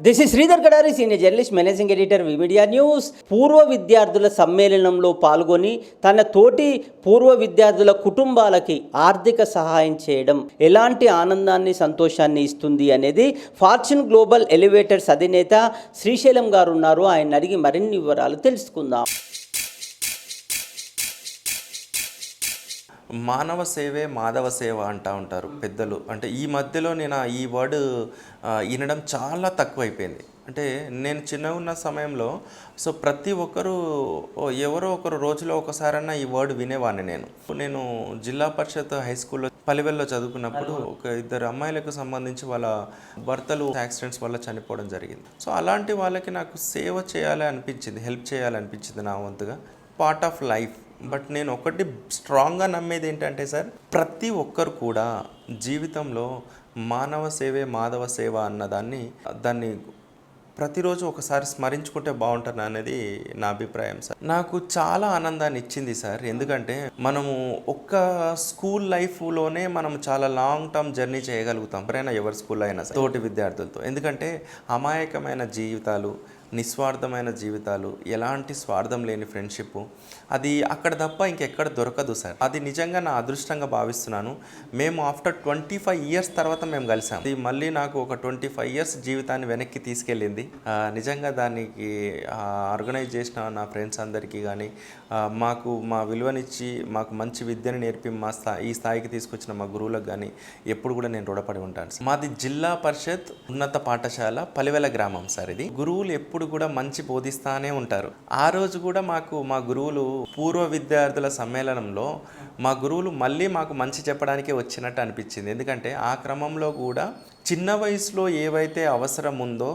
This is Sridhar Kadari senior journalist managing editor V Media news పూర్వ విద్యార్థుల సమ్మేళనంలో పాల్గొని తన తోటి పూర్వ విద్యార్థుల కుటుంబాలకి ఆర్థిక సహాయం చేయడం ఎలాంటి ఆనందాన్ని సంతోషాన్ని ఇస్తుంది అనేది ఫార్చ్యూన్ గ్లోబల్ ఎలివేటర్స్ అధినేత శ్రీశైలం గారు ఉన్నారు ఆయన అడిగి మరిన్ని వివరాలు తెలుసుకుందాం మానవ సేవే మాధవ సేవ అంటా ఉంటారు పెద్దలు. అంటే ఈ మధ్యలో నేను ఈ వర్డ్ వినడం చాలా తక్కువైపోయింది. అంటే నేను చిన్నగా ఉన్న సమయంలో సో ప్రతి ఒక్కరు ఎవరో ఒకరు రోజులో ఒకసారన్నా ఈ వర్డ్ వినేవాడిని నేను. నేను జిల్లా పరిషత్ హై స్కూల్లో పలివెల్లో చదువుకున్నప్పుడు ఒక ఇద్దరు అమ్మాయిలకు సంబంధించి వాళ్ళ భర్తలు యాక్సిడెంట్స్ వల్ల చనిపోవడం జరిగింది. సో అలాంటి వాళ్ళకి నాకు సేవ చేయాలి అనిపించింది హెల్ప్ చేయాలి అనిపించింది నా వంతుగా. పార్ట్ ఆఫ్ లైఫ్ బట్ నేను ఒకటి స్ట్రాంగ్గా నమ్మేది ఏంటంటే సార్ ప్రతి ఒక్కరు కూడా జీవితంలో మానవ సేవే మాధవ సేవ అన్నదాన్ని దాన్ని ప్రతిరోజు ఒకసారి స్మరించుకుంటే బాగుంటుంది అనేది నా అభిప్రాయం సార్ నాకు చాలా ఆనందాన్ని ఇచ్చింది సార్ ఎందుకంటే మనము ఒక్క స్కూల్ లైఫ్లోనే మనం చాలా లాంగ్ టర్మ్ జర్నీ చేయగలుగుతాం. ఎవరైనా ఎవరి స్కూల్ అయినా సరే తోటి విద్యార్థులతో. ఎందుకంటే అమాయకమైన జీవితాలు నిస్వార్థమైన జీవితాలు ఎలాంటి స్వార్థం లేని ఫ్రెండ్షిప్ అది అక్కడ తప్ప ఇంకెక్కడ దొరకదు సార్. అది నిజంగా నా అదృష్టంగా భావిస్తున్నాను. మేము ఆఫ్టర్ ట్వంటీ ఫైవ్ ఇయర్స్ తర్వాత మేము కలిసాం. ఇది మళ్ళీ నాకు ఒక ట్వంటీ ఫైవ్ ఇయర్స్ జీవితాన్ని వెనక్కి తీసుకెళ్ళింది. నిజంగా దానికి ఆర్గనైజ్ చేసిన నా ఫ్రెండ్స్ అందరికీ కానీ మాకు మా విలువనిచ్చి మాకు మంచి విద్యను నేర్పి మా స్థా ఈ స్థాయికి తీసుకొచ్చిన మా గురువులకు కానీ ఎప్పుడు కూడా నేను రుణపడి ఉంటాను మాది జిల్లా పరిషత్ ఉన్నత పాఠశాల పలివెల గ్రామం సార్ ఇది. గురువులు ఎప్పుడు ఎప్పుడు కూడా మంచి బోధిస్తానే ఉంటారు. ఆ రోజు కూడా మాకు మా గురువులు పూర్వ విద్యార్థుల సమ్మేళనంలో మా గురువులు మళ్ళీ మాకు మంచి చెప్పడానికే వచ్చినట్టు అనిపించింది. ఎందుకంటే ఆ క్రమంలో కూడా చిన్న వయసులో ఏవైతే అవసరం ఉందో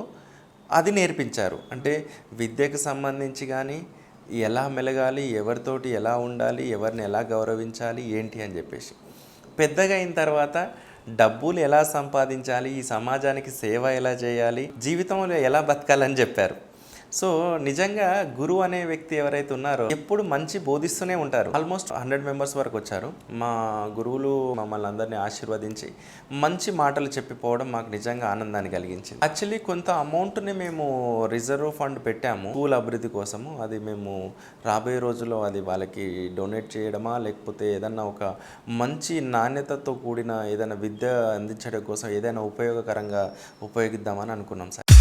అది నేర్పించారు. అంటే విద్యకు సంబంధించి కానీ ఎలా మెలగాలి ఎవరితోటి ఎలా ఉండాలి ఎవరిని ఎలా గౌరవించాలి ఏంటి అని చెప్పేసి. పెద్దగా అయిన తర్వాత డబ్బులు ఎలా సంపాదించాలి? ఈ సమాజానికి సేవ ఎలా చేయాలి? జీవితంలో ఎలా బతకాలని చెప్పారు. సో నిజంగా గురువు అనే వ్యక్తి ఎవరైతే ఉన్నారో ఎప్పుడు మంచి బోధిస్తూనే ఉంటారు. ఆల్మోస్ట్ హండ్రెడ్ మెంబర్స్ వరకు వచ్చారు. మా గురువులు మమ్మల్ని అందరినీ ఆశీర్వదించి మంచి మాటలు చెప్పిపోవడం మాకు నిజంగా ఆనందాన్ని కలిగించింది. యాక్చువల్లీ కొంత అమౌంట్ని మేము రిజర్వ్ ఫండ్ పెట్టాము. స్కూల్ అభివృద్ధి కోసము. అది మేము రాబోయే రోజుల్లో అది వాళ్ళకి డొనేట్ చేయడమా లేకపోతే ఏదన్నా ఒక మంచి నాణ్యతతో కూడిన ఏదైనా విద్య అందించడం కోసం ఏదైనా ఉపయోగకరంగా ఉపయోగిద్దామని అనుకున్నాం సార్.